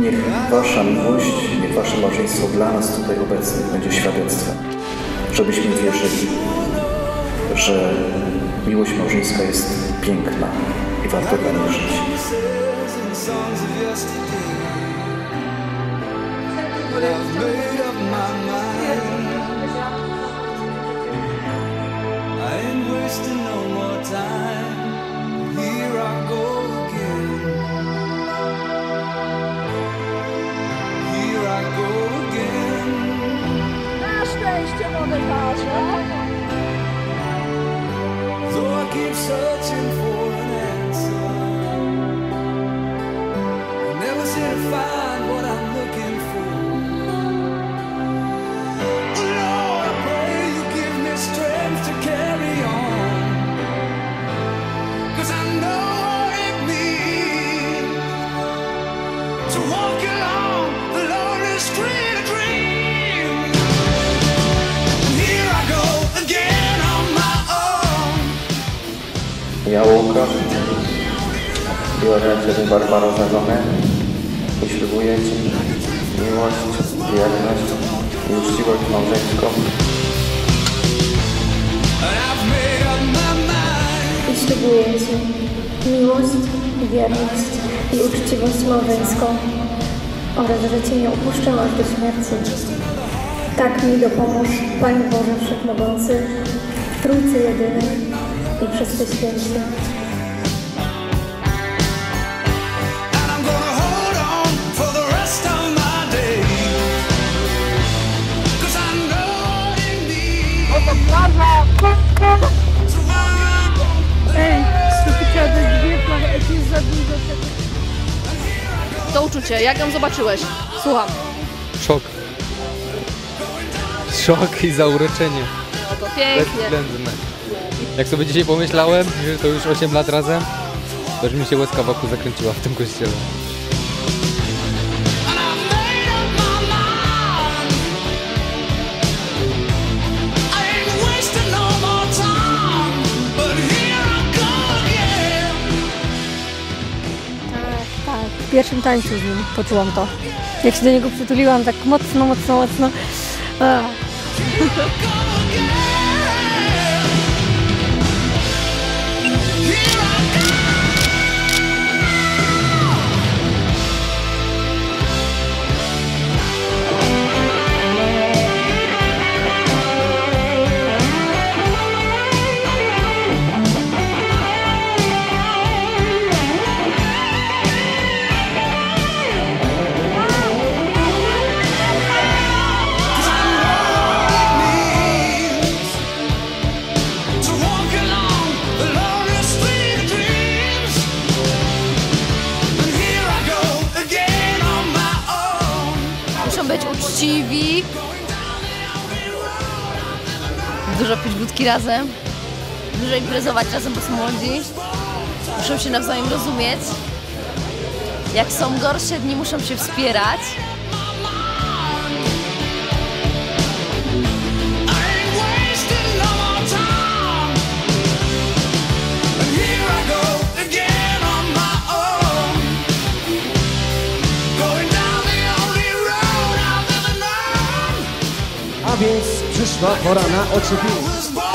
Niech Wasza miłość, niech Wasze małżeństwo dla nas tutaj obecnych będzie świadectwem, żebyśmy wierzyli, że miłość małżeńska jest piękna i warto dla niej żyć. But I've made to carry on Cause I pray You give me strength to carry on, 'cause I know it need to walk along Ja Łukasz i Orędzie Barbaro Zagome i ślubuję Ci. Miłość, wierność i uczciwość małżeńską. I ślubuję Ci. Miłość, wierność i uczciwość małżeńską. Oraz, że Cię nie opuszczę aż do śmierci. Tak mi dopomóż Panie Boże Wszechmogący, Trójcy Jedynej i means Ej, słuchajcie, te dwie jak jest za dużo. To uczucie, jak ją zobaczyłeś? Słucham. Szok. Szok i zauroczenie. To pięknie. Bezwzględne. Jak sobie dzisiaj pomyślałem, że to już 8 lat razem, to już mi się łezka wokół zakręciła w tym kościele. And I've made up my mind. I ain't wasting no more time. But here I go again. Tak, tak. W pierwszym tańcu z nim poczułam to. Jak się do niego przytuliłam tak mocno, mocno, mocno. uczciwi. Dużo pić wódki razem. Dużo imprezować razem, bo są młodzi. Muszą się nawzajem rozumieć. Jak są gorsze dni, muszą się wspierać. Więc przyszła pora na. Was born